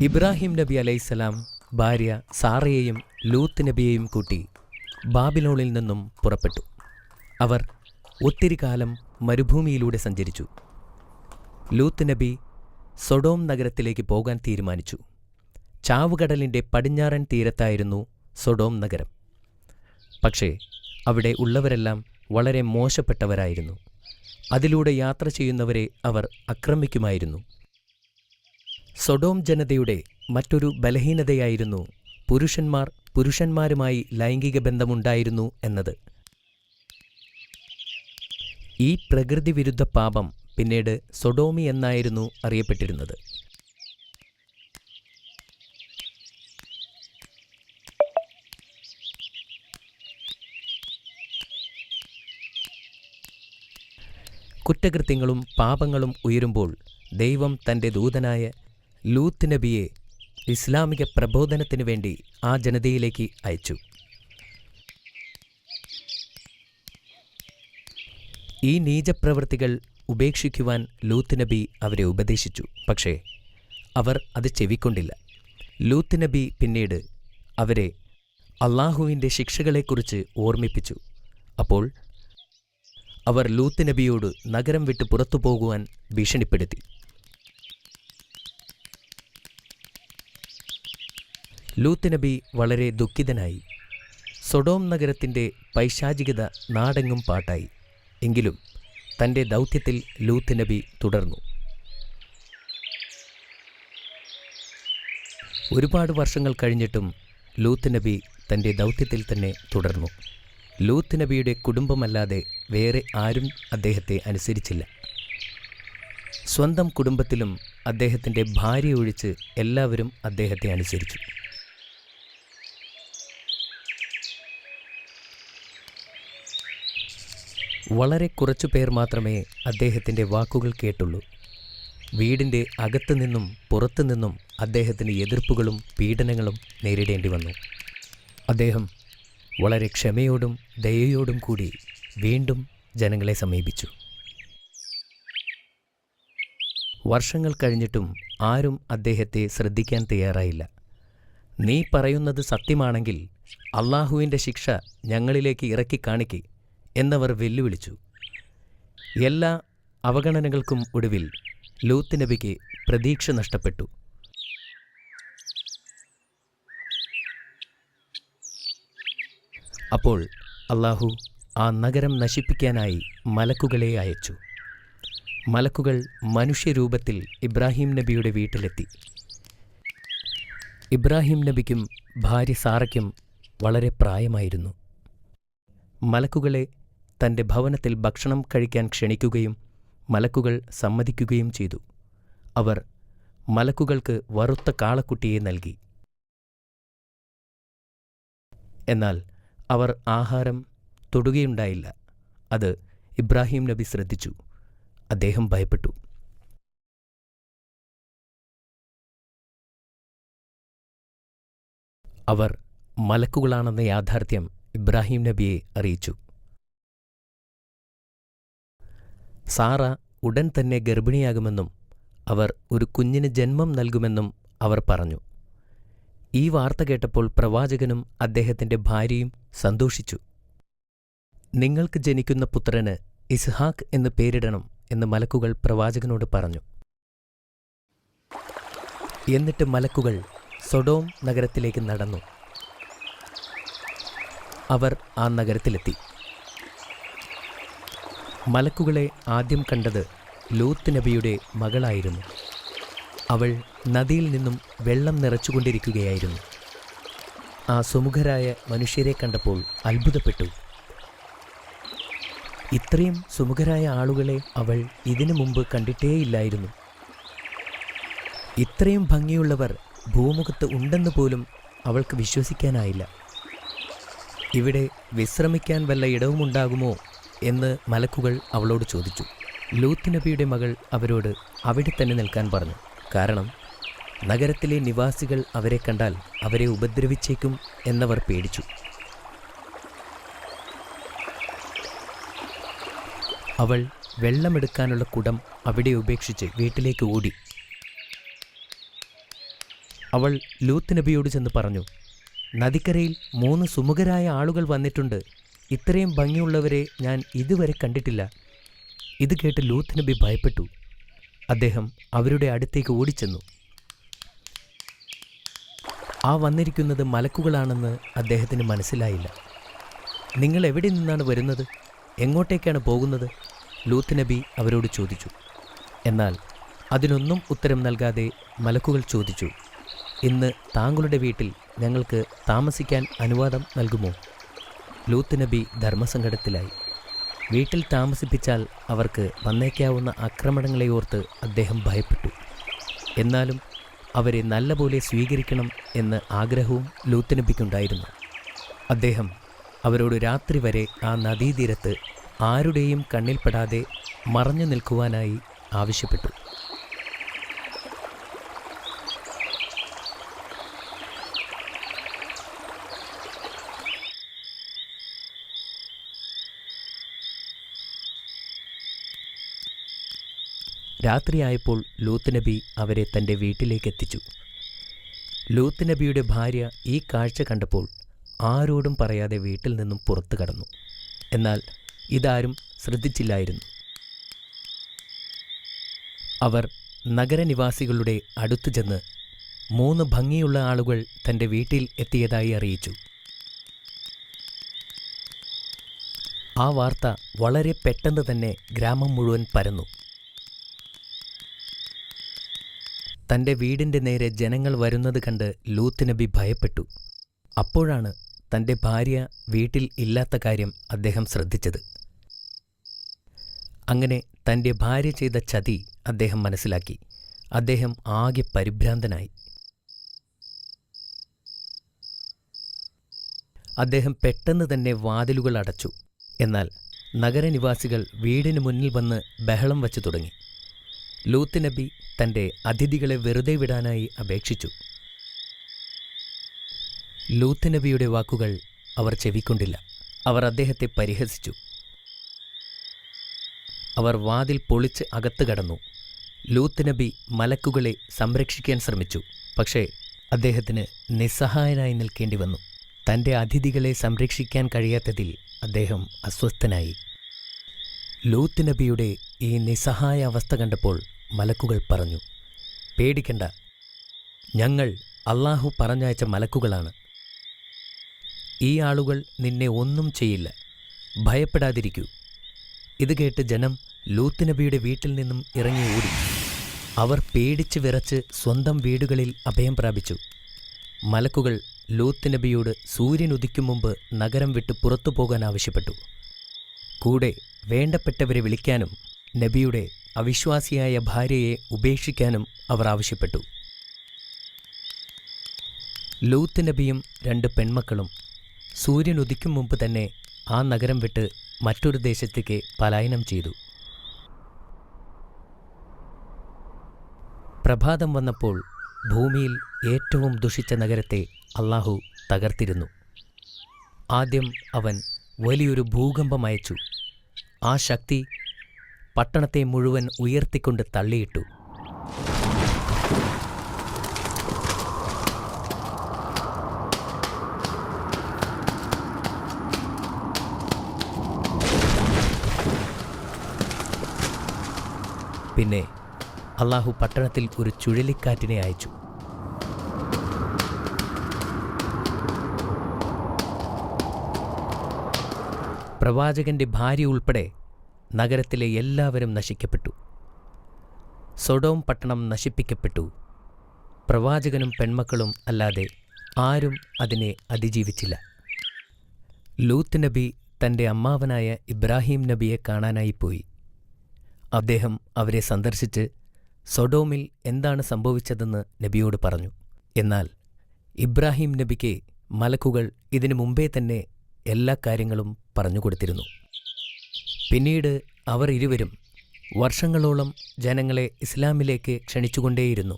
ഇബ്രാഹിം നബി അലൈഹിസ്സലാം ഭാര്യ സാറയെയും ലൂത്ത് നബിയെയും കൂട്ടി ബാബിലോണിൽ നിന്നും പുറപ്പെട്ടു. അവർ ഒത്തിരി കാലം മരുഭൂമിയിലൂടെ സഞ്ചരിച്ചു. ലൂത്ത് നബി സൊഡോം നഗരത്തിലേക്ക് പോകാൻ തീരുമാനിച്ചു. ചാവുകടലിന്റെ പടിഞ്ഞാറൻ തീരത്തായിരുന്നു സൊഡോം നഗരം. പക്ഷേ അവിടെ ഉള്ളവരെല്ലാം വളരെ മോശപ്പെട്ടവരായിരുന്നു. അതിലൂടെ യാത്ര ചെയ്യുന്നവരെ അവർ ആക്രമിക്കുമായിരുന്നു. സൊഡോം ജനതയുടെ മറ്റൊരു ബലഹീനതയായിരുന്നു പുരുഷന്മാർ പുരുഷന്മാരുമായി ലൈംഗിക ബന്ധമുണ്ടായിരുന്നു എന്നത്. ഈ പ്രകൃതി വിരുദ്ധ പാപം പിന്നീട് സൊഡോമി എന്നായിരുന്നു അറിയപ്പെട്ടിരുന്നത്. കുറ്റകൃത്യങ്ങളും പാപങ്ങളും ഉയരുമ്പോൾ ദൈവം തന്റെ ദൂതനായ ലൂത്ത് നബിയെ ഇസ്ലാമിക പ്രബോധനത്തിനു വേണ്ടി ആ ജനതയിലേക്ക് അയച്ചു. ഈ നീചപ്രവൃത്തികൾ ഉപേക്ഷിക്കുവാൻ ലൂത്ത് നബി അവരെ ഉപദേശിച്ചു. പക്ഷേ അവർ അത് ചെവിക്കൊണ്ടില്ല. ലൂത്ത് നബി പിന്നീട് അവരെ അള്ളാഹുവിന്റെ ശിക്ഷകളെക്കുറിച്ച് ഓർമ്മിപ്പിച്ചു. അപ്പോൾ അവർ ലൂത്ത് നബിയോട് നഗരം വിട്ട് പുറത്തു പോകുവാൻ ഭീഷണിപ്പെടുത്തി. ലൂത്ത് നബി വളരെ ദുഃഖിതനായി. സൊഡോം നഗരത്തിന്റെ പൈശാചികത നാടെങ്ങും പാട്ടായി. എങ്കിലും തന്റെ ദൗത്യത്തിൽ ലൂത്ത് നബി തുടർന്നു. ഒരുപാട് വർഷങ്ങൾ കഴിഞ്ഞിട്ടും ലൂത്ത് നബി തന്റെ ദൗത്യത്തിൽ തന്നെ തുടർന്നു. ലൂത്ത് നബിയുടെ കുടുംബമല്ലാതെ വേറെ ആരും അദ്ദേഹത്തെ അനുസരിച്ചില്ല. സ്വന്തം കുടുംബത്തിലും അദ്ദേഹത്തിന്റെ ഭാര്യ ഒഴിച്ച് എല്ലാവരും അദ്ദേഹത്തെ അനുസരിച്ചു. വളരെ കുറച്ചു പേർ മാത്രമേ അദ്ദേഹത്തിന്റെ വാക്കുകൾ കേട്ടുള്ളൂ. വീടിന്റെ അകത്തു നിന്നും പുറത്തു നിന്നും അദ്ദേഹത്തിന് എതിർപ്പുകളും പീഡനങ്ങളും നേരിടേണ്ടി വന്നു. അദ്ദേഹം വളരെ ക്ഷമയോടും ദയയോടും കൂടി വീണ്ടും ജനങ്ങളെ സമീപിച്ചു. വർഷങ്ങൾ കഴിഞ്ഞിട്ടും ആരും അദ്ദേഹത്തെ ശ്രദ്ധിക്കാൻ തയ്യാറായില്ല. നീ പറയുന്നത് സത്യമാണെങ്കിൽ അള്ളാഹുവിന്റെ ശിക്ഷ ഞങ്ങളിലേക്ക് ഇറക്കി കാണിക്കേ. എന്നവർ വെല്ലുവിളിച്ചു. എല്ലാ അവഗണനകൾക്കും ഒടുവിൽ ലൂത്ത് നബിക്ക് പ്രതീക്ഷ നഷ്ടപ്പെട്ടു. അപ്പോൾ അള്ളാഹു ആ നഗരം നശിപ്പിക്കാനായി മലക്കുകളെ അയച്ചു. മലക്കുകൾ മനുഷ്യരൂപത്തിൽ ഇബ്രാഹിം നബിയുടെ വീട്ടിലെത്തി. ഇബ്രാഹിം നബിക്കും ഭാര്യ സാറയ്ക്കും വളരെ പ്രായമായിരുന്നു. മലക്കുകളെ തന്റെ ഭവനത്തിൽ ഭക്ഷണം കഴിക്കാൻ ക്ഷണിക്കുകയും മലക്കുകൾ സമ്മതിക്കുകയും ചെയ്തു. അവർ മലക്കുകൾക്ക് വറുത്ത കാളക്കുട്ടിയെ നൽകി. എന്നാൽ അവർ ആഹാരം തൊടുകയുണ്ടായില്ല. അത് ഇബ്രാഹിം നബി ശ്രദ്ധിച്ചു. അദ്ദേഹം ഭയപ്പെട്ടു. അവർ മലക്കുകളാണെന്ന യാഥാർത്ഥ്യം ഇബ്രാഹിം നബിയെ അറിയിച്ചു. സാറ ഉടൻ തന്നെ ഗർഭിണിയാകുമെന്നും അവർ ഒരു കുഞ്ഞിന് ജന്മം നൽകുമെന്നും അവർ പറഞ്ഞു. ഈ വാർത്ത കേട്ടപ്പോൾ പ്രവാചകനും അദ്ദേഹത്തിന്റെ ഭാര്യയും സന്തോഷിച്ചു. നിങ്ങൾക്ക് ജനിക്കുന്ന പുത്രന് ഇസ്ഹാഖ് എന്ന് പേരിടണം എന്ന് മലക്കുകൾ പ്രവാചകനോട് പറഞ്ഞു. എന്നിട്ട് മലക്കുകൾ സൊഡോം നഗരത്തിലേക്ക് നടന്നു. അവർ ആ നഗരത്തിലെത്തി. മലക്കുകളെ ആദ്യം കണ്ടത് ലൂത്ത് നബിയുടെ മകളായിരുന്നു. അവൾ നദിയിൽ നിന്നും വെള്ളം നിറച്ചുകൊണ്ടിരിക്കുകയായിരുന്നു. ആ സുമുഖരായ മനുഷ്യരെ കണ്ടപ്പോൾ അത്ഭുതപ്പെട്ടു. ഇത്രയും സുമുഖരായ ആളുകളെ അവൾ ഇതിനു മുമ്പ് കണ്ടിട്ടേയില്ലായിരുന്നു. ഇത്രയും ഭംഗിയുള്ളവർ ഭൂമുഖത്ത് ഉണ്ടെന്ന് പോലും അവൾക്ക് വിശ്വസിക്കാനായില്ല. ഇവിടെ വിശ്രമിക്കാൻ വല്ല ഇടവുമുണ്ടാകുമോ എന്ന് മലക്കുകൾ അവളോട് ചോദിച്ചു. ലൂത്ത് നബിയുടെ മകൾ അവരോട് അവിടെ തന്നെ നിൽക്കാൻ പറഞ്ഞു. കാരണം നഗരത്തിലെ നിവാസികൾ അവരെ കണ്ടാൽ അവരെ ഉപദ്രവിച്ചേക്കും എന്നവർ പേടിച്ചു. അവൾ വെള്ളമെടുക്കാനുള്ള കുടം അവിടെ ഉപേക്ഷിച്ച് വീട്ടിലേക്ക് ഓടി. അവൾ ലൂത്ത് നബിയോട് ചെന്ന് പറഞ്ഞു നദിക്കരയിൽ മൂന്ന് സുമുഖരായ ആളുകൾ വന്നിട്ടുണ്ട്. ഇത്രയും ഭംഗിയുള്ളവരെ ഞാൻ ഇതുവരെ കണ്ടിട്ടില്ല. ഇത് കേട്ട് ലൂത്ത് നബി ഭയപ്പെട്ടു. അദ്ദേഹം അവരുടെ അടുത്തേക്ക് ഓടിച്ചെന്നു. ആ വന്നിരിക്കുന്നത് മലക്കുകളാണെന്ന് അദ്ദേഹത്തിന് മനസ്സിലായില്ല. നിങ്ങൾ എവിടെ നിന്നാണ് വരുന്നത്? എങ്ങോട്ടേക്കാണ് പോകുന്നത്? ലൂത്ത് നബി അവരോട് ചോദിച്ചു. എന്നാൽ അതിനൊന്നും ഉത്തരം നൽകാതെ മലക്കുകൾ ചോദിച്ചു ഇന്ന് താങ്കളുടെ വീട്ടിൽ ഞങ്ങൾക്ക് താമസിക്കാൻ അനുവാദം നൽകുമോ? ലൂത്ത് നബി ധർമ്മസങ്കടത്തിലായി. വീട്ടിൽ താമസിപ്പിച്ചാൽ അവർക്ക് വന്നേക്കാവുന്ന ആക്രമണങ്ങളെ ഓർത്ത് അദ്ദേഹം ഭയപ്പെട്ടു. എന്നാലും അവരെ നല്ലപോലെ സ്വീകരിക്കണം എന്ന ആഗ്രഹവും ലൂത്ത് നബിക്കുണ്ടായിരുന്നു. അദ്ദേഹം അവരോട് രാത്രി വരെ ആ നദീതീരത്ത് ആരുടെയും കണ്ണിൽപ്പെടാതെ മറഞ്ഞു നിൽക്കുവാനായി ആവശ്യപ്പെട്ടു. രാത്രിയായപ്പോൾ ലൂത്ത് നബി അവരെ തന്റെ വീട്ടിലേക്കെത്തിച്ചു. ലൂത്ത് നബിയുടെ ഭാര്യ ഈ കാഴ്ച കണ്ടപ്പോൾ ആരോടും പറയാതെ വീട്ടിൽ നിന്നും പുറത്തു കടന്നു. എന്നാൽ ഇതാരും ശ്രദ്ധിച്ചില്ലായിരുന്നു. അവർ നഗരനിവാസികളുടെ അടുത്തു ചെന്ന് മൂന്ന് ഭംഗിയുള്ള ആളുകൾ തന്റെ വീട്ടിൽ എത്തിയതായി അറിയിച്ചു. ആ വാർത്ത വളരെ പെട്ടെന്ന് തന്നെ ഗ്രാമം മുഴുവൻ പരന്നു. തന്റെ വീടിന്റെ നേരെ ജനങ്ങൾ വരുന്നത് കണ്ട് ലൂത്ത് നബി ഭയപ്പെട്ടു. അപ്പോഴാണ് തന്റെ ഭാര്യ വീട്ടിൽ ഇല്ലാത്ത കാര്യം അദ്ദേഹം ശ്രദ്ധിച്ചത്. അങ്ങനെ തന്റെ ഭാര്യ ചെയ്ത ചതി അദ്ദേഹം മനസ്സിലാക്കി. അദ്ദേഹം ആകെ പരിഭ്രാന്തനായി. അദ്ദേഹം പെട്ടെന്ന് തന്നെ വാതിലുകൾ അടച്ചു. എന്നാൽ നഗരനിവാസികൾ വീടിന് മുന്നിൽ വന്ന് ബഹളം വച്ചു തുടങ്ങി. ലൂത്ത് നബി തന്റെ അതിഥികളെ വെറുതെ വിടാനായി അപേക്ഷിച്ചു. ലൂത്ത് നബിയുടെ വാക്കുകൾ അവർ ചെവിക്കൊണ്ടില്ല. അവർ അദ്ദേഹത്തെ പരിഹസിച്ചു. അവർ വാതിൽ പൊളിച്ച് അകത്ത് കടന്നു. ലൂത്ത് നബി മലക്കുകളെ സംരക്ഷിക്കാൻ ശ്രമിച്ചു. പക്ഷേ അദ്ദേഹത്തിന് നിസ്സഹായനായി നിൽക്കേണ്ടി വന്നു. തന്റെ അതിഥികളെ സംരക്ഷിക്കാൻ കഴിയാത്തതിൽ അദ്ദേഹം അസ്വസ്ഥനായി. ലൂത്ത് നബിയുടെ ഈ നിസ്സഹായ അവസ്ഥ കണ്ടപ്പോൾ മലക്കുകൾ പറഞ്ഞു പേടിക്കണ്ട. ഞങ്ങൾ അള്ളാഹു പറഞ്ഞയച്ച മലക്കുകളാണ്. ഈ ആളുകൾ നിന്നെ ഒന്നും ചെയ്യില്ല. ഭയപ്പെടാതിരിക്കൂ. ഇത് കേട്ട് ജനം ലൂത്ത് നബിയുടെ വീട്ടിൽ നിന്നും ഇറങ്ങി ഓടി. അവർ പേടിച്ച് വിറച്ച് സ്വന്തം വീടുകളിൽ അഭയം പ്രാപിച്ചു. മലക്കുകൾ ലൂത്ത് നബിയോട് സൂര്യൻ ഉദിക്കും മുമ്പ് നഗരം വിട്ട് പുറത്തു പോകാൻ ആവശ്യപ്പെട്ടു. കൂടെ വേണ്ടപ്പെട്ടവരെ വിളിക്കാനും നബിയുടെ അവിശ്വാസിയായ ഭാര്യയെ ഉപേക്ഷിക്കാനും അവർ ആവശ്യപ്പെട്ടു. ലൂത്ത് നബിയും രണ്ട് പെൺമക്കളും സൂര്യൻ ഉദിക്കും മുമ്പ് തന്നെ ആ നഗരം വിട്ട് മറ്റൊരു ദേശത്തേക്ക് പലായനം ചെയ്തു. പ്രഭാതം വന്നപ്പോൾ ഭൂമിയിൽ ഏറ്റവും ദുഷിച്ച നഗരത്തെ അള്ളാഹു തകർത്തിരുന്നു. ആദ്യം അവൻ വലിയൊരു ഭൂകമ്പം അയച്ചു. ആ ശക്തി പട്ടണത്തെ മുഴുവൻ ഉയർത്തിക്കൊണ്ട് തള്ളിയിട്ടു. പിന്നെ അള്ളാഹു പട്ടണത്തിൽ ഒരു ചുഴലിക്കാറ്റിനെ അയച്ചു. പ്രവാചകന്റെ ഭാര്യ ഉൾപ്പെടെ നഗരത്തിലെ എല്ലാവരും നശിക്കപ്പെട്ടു. സൊഡോം പട്ടണം നശിപ്പിക്കപ്പെട്ടു. പ്രവാചകനും പെൺമക്കളും അല്ലാതെ ആരും അതിനെ അതിജീവിച്ചില്ല. ലൂത്ത് നബി തന്റെ അമ്മാവനായ ഇബ്രാഹിം നബിയെ കാണാനായി പോയി. അദ്ദേഹം അവരെ സന്ദർശിച്ച് സൊഡോമിൽ എന്താണ് സംഭവിച്ചതെന്ന് നബിയോട് പറഞ്ഞു. എന്നാൽ ഇബ്രാഹിം നബിക്ക് മലക്കുകൾ ഇതിനു മുമ്പേ തന്നെ എല്ലാ കാര്യങ്ങളും പറഞ്ഞുകൊടുത്തിരുന്നു പിന്നീട് അവർ ഇരുവരും വർഷങ്ങളോളം ജനങ്ങളെ ഇസ്ലാമിലേക്ക് ക്ഷണിച്ചുകൊണ്ടേയിരുന്നു.